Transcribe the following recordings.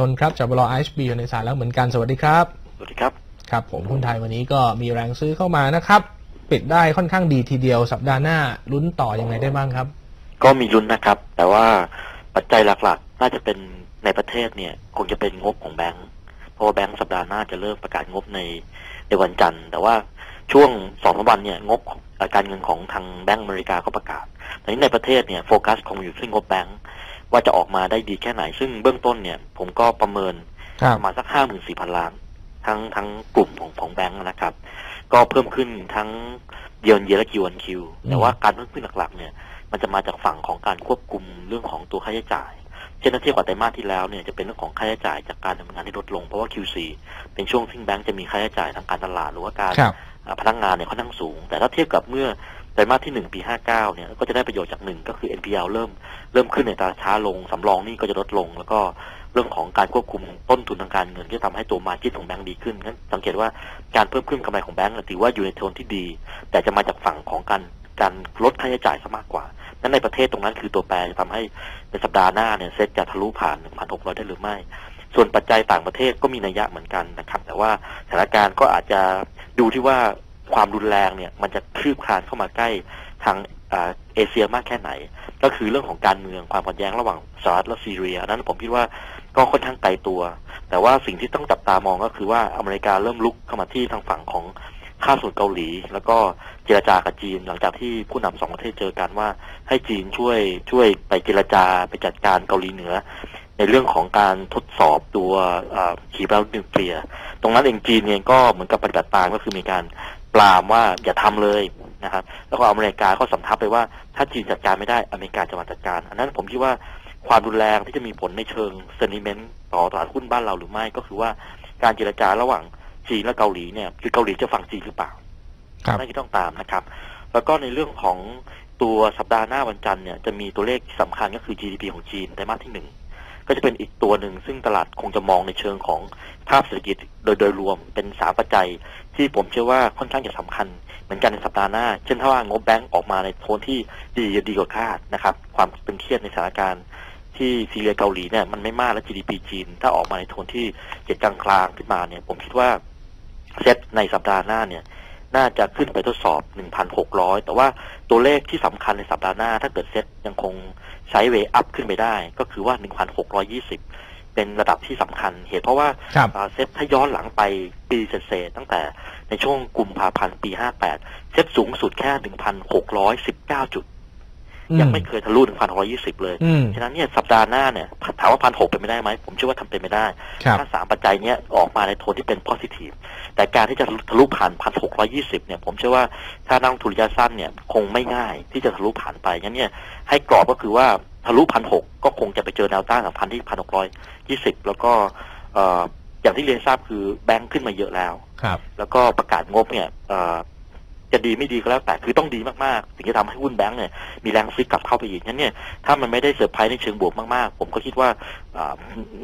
นนท์ครับจากบลไอชบีอยู่ในสายแล้วเหมือนกันสวัสดีครับ สวัสดีครับ ครับ ผมหุ้นไทยวันนี้ก็มีแรงซื้อเข้ามานะครับ ปิดได้ค่อนข้างดีทีเดียวสัปดาห์หน้าลุ้นต่อยังไงได้บ้างครับ ก็มีลุ้นนะครับ แต่ว่าปัจจัยหลักๆ น่าจะเป็นในประเทศเนี่ย คงจะเป็นงบของแบงก์เพราะว่าแบงก์สัปดาห์หน้าจะเริ่มประกาศงบในในวันจันทร์ แต่ว่าช่วงสองสามวันเนี่ยงบการเงินของทางแบงก์อเมริกาก็ประกาศแต่นี้ในประเทศเนี่ยโฟกัสคงอยู่ที่งบแบงก์ ว่าจะออกมาได้ดีแค่ไหน ซึ่งเบื้องต้นเนี่ย ผมก็ประเมินครับประมาณสักห้าหมื่นสี่พันล้าน ทั้งทั้งกลุ่มของของแบงก์นะครับ ก็เพิ่มขึ้นทั้งเยียนเยียและคิวอันคิวแต่ว่าการเพิ่มขึ้นหลักๆ เนี่ย มันจะมาจากฝั่งของการควบคุมเรื่องของตัวค่าใช้จ่ายเช่นถ้าเทียบกับไตรมาสที่แล้วเนี่ยจะเป็นเรื่องของค่าใช้จ่ายจากการดำเนินงานที่ลดลงเพราะว่า QC เป็นช่วงที่แบงก์จะมีค่าใช้จ่ายทางการตลาดหรือว่าการครับอ่าพนักงานเนี่ยค่อนข้างสูง แต่ถ้าเทียบกับเมื่อ ไตรมาสที่หนึ่งปีห้าเก้าเนี่ยก็จะได้ประโยชน์จากหนึ่งก็คือ NPL เริ่มเริ่มขึ้นในตราช้าลง สำรองนี่ก็จะลดลง แล้วก็เรื่องของการควบคุมต้นทุนทางการเงินที่ทำให้ตัวมาจิ้นของแบงก์ดีขึ้นงั้นสังเกตว่าการเพิ่มขึ้นกำไรของแบงก์ถือว่าอยู่ในโทนที่ดี แต่จะมาจากฝั่งของการการลดค่าใช้จ่ายซะมากกว่า นั้นในประเทศตรงนั้นคือตัวแปรจะทำให้ในสัปดาห์หน้าเนี่ยเซ็ตจะทะลุผ่าน 1,600 ได้หรือไม่ ส่วนปัจจัยต่างประเทศก็มีนัยยะเหมือนกันนะครับ แต่ว่าสถานการณ์ก็อาจจะดูที่ว่า ความรุนแรงเนี่ยมันจะคลืบคลานเข้ามาใกล้ทางเอเชียมากแค่ไหน ก็คือเรื่องของการเมืองความขัดแย้งระหว่างสหรัฐและซีเรียนั้นผมคิดว่าก็ค่อนข้างไกลตัว แต่ว่าสิ่งที่ต้องจับตามองก็คือว่าอเมริกาเริ่มลุกเข้ามาที่ทางฝั่งของข้าสมุทรเกาหลี แล้วก็เจรจากับจีน หลังจากที่ผู้นำสองประเทศเจอกันว่าให้จีนช่วยช่วยไปเจรจาไปจัดการเกาหลีเหนือ ในเรื่องของการทดสอบตัวอ่าขีปนาวุธนิวเคลียร์ตรงนั้นเองจีนเองก็เหมือนกับปฏิบัติตามก็คือมีการปรามว่าอย่าทำเลยนะครับ แล้วก็อเมริกาก็สำทับไปว่าถ้าจีนจัดการไม่ได้อเมริกาจะมาจัดการ อันนั้นผมคิดว่าความรุนแรงที่จะมีผลในเชิงเซนิเมนต์ต่อตลาดหุ้นบ้านเราหรือไม่ก็คือว่าการเจรจาระหว่างจีนและเกาหลีเนี่ยคือเกาหลีจะฟังจีนหรือเปล่าครับนั่นที่ต้องตามนะครับ แล้วก็ในเรื่องของตัวสัปดาห์หน้าวันจันทร์เนี่ยจะมีตัวเลขที่สำคัญก็คือ GDP ของจีนไตรมาสที่หนึ่ง ก็จะเป็นอีกตัวหนึ่งซึ่งตลาดคงจะมองในเชิงของภาพเศรษฐกิจโดยโดยรวมเป็นสามปัจจัย ที่ผมเชื่อว่าค่อนข้างจะสำคัญ เหมือนกันในสัปดาห์หน้า เช่นถ้าว่างบแบงก์ออกมาในโทนที่ดีดีกว่าคาดนะครับ ความตึงเครียดในสถานการณ์ที่ซีเรียเกาหลีเนี่ยมันไม่มากและ GDP จีน ถ้าออกมาในโทนที่เจ็ดกลางกลางๆขึ้นมาเนี่ย ผมคิดว่าเซตในสัปดาห์หน้าเนี่ย น่าจะขึ้นไปทดสอบ 1,600 แต่ว่าตัวเลขที่สำคัญในสัปดาห์หน้า ถ้าเกิดเซ็ตยังคงใช้เวอัพขึ้นไปได้ ก็คือว่า 1,620 เป็นระดับที่สำคัญ เหตุเพราะว่าครับอ่าเซ็ตถ้าย้อนหลังไปปีเศษๆตั้งแต่ในช่วงกุมภาพันธ์ปี 58 เซ็ตสูงสุดแค่ 1,619 จุด ยังไม่เคยทะลุ1,620เลยอืมฉะนั้นเนี่ยสัปดาห์หน้าเนี่ยถามว่าพันหกเป็นไม่ได้ไหมผมเชื่อว่าทำเป็นไม่ได้ครับถ้าสามปัจจัยเนี้ยออกมาในโทนที่เป็น positive แต่การที่จะทะลุผ่านพันหกร้อยี่สิบเนี่ยผมเชื่อว่าถ้านักลงทุนระยะสั้นเนี่ยคงไม่ง่ายที่จะทะลุผ่านไปงั้นเนี่ยให้กรอบก็คือว่าทะลุพันหกก็คงจะไปเจอแนวต้านของพันที่พันหกร้อยยี่สิบแล้วก็เอ่ออย่างที่เรียนทราบคือแบงค์ขึ้นมาเยอะแล้วครับแล้วก็ประกาศงบเนี่ยเอ่อ จะดีไม่ดีก็แล้วแต่คือต้องดีมากๆถึงจะทำให้หุ้นแบงค์เนี่ยมีแรงซื้อกลับเข้าไปอีกงั้นเนี่ยถ้ามันไม่ได้เซอร์ไพรส์ในเชิงบวกมากๆ ผมก็คิดว่าอ่า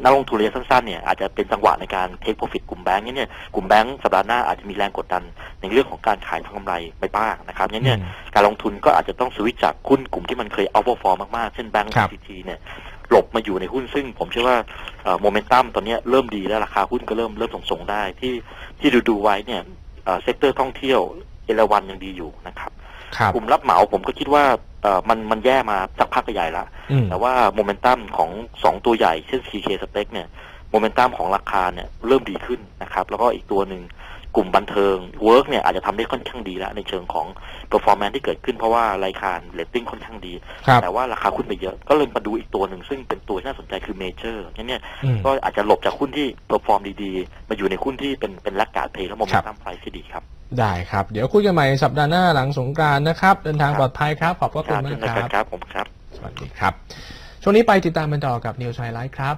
นักลงทุนระยะสั้นๆเนี่ยอาจจะเป็นจังหวะในการเทคโปรฟิตกลุ่มแบงค์งั้นเนี่ยกลุ่มแบงค์สัปดาห์หน้าอาจจะมีแรงกดดันในเรื่องของการขายทางกำไรไปบ้างนะครับงั้นเนี่ยอืมการลงทุนก็อาจจะต้องสวิตช์จากหุ้นกลุ่มที่มันเคยเอา e r ฟอร์มากๆเช่นแบงก์ครับซีทีเนี่ยหลบมาอยู่ในหุ้นซึ่งผมเชื่อว่าโมเมนตัมตอนเนี้ยเริ่มดีแล้วราคาหุ้นก็เริ่มเริ่มส่งๆได้ที่ที่ดูดูๆไว้เนี่ยเซกเตอร์ท่องเที่ยว เอราวันยังดีอยู่นะครับครับกลุ่มรับเหมาผมก็คิดว่าเอ่อมันมันแย่มาสักพักใหญ่ละอืมแต่ว่าโมเมนตัมของสองตัวใหญ่เช่น CK Spec เนี่ยโมเมนตัมของราคาเนี่ยเริ่มดีขึ้นนะครับแล้วก็อีกตัวหนึ่งกลุ่มบันเทิงเวิร์กเนี่ยอาจจะทำได้ค่อนข้างดีแล้ว ในเชิงของ performance ที่เกิดขึ้นเพราะว่ารายการเรตติ้งค่อนข้างดีครับแต่ว่าราคาหุ้นไปเยอะก็เลยมาดูอีกตัวหนึ่งซึ่งเป็นตัวที่น่าสนใจคือเมเจอร์เนี่ยอืมก็อาจจะหลบจากหุ้นที่เ e อร์ฟอร์มดีๆ มาอยู่ในหุ้นที่เป็นเป็นลักการเพย์และโมเมนตัมไพรที่ดีครับ ได้ครับ เดี๋ยวคุยกันใหม่สัปดาห์หน้าหลังสงกรานต์นะครับ เดินทางครับปลอดภัยครับ ขอบพระคุณเช่มานกกันครับครับผมครับ สวัสดีครับ ช่วงนี้ไปติดตามกันต่อกับนิวส์ไฮไลท์ครับ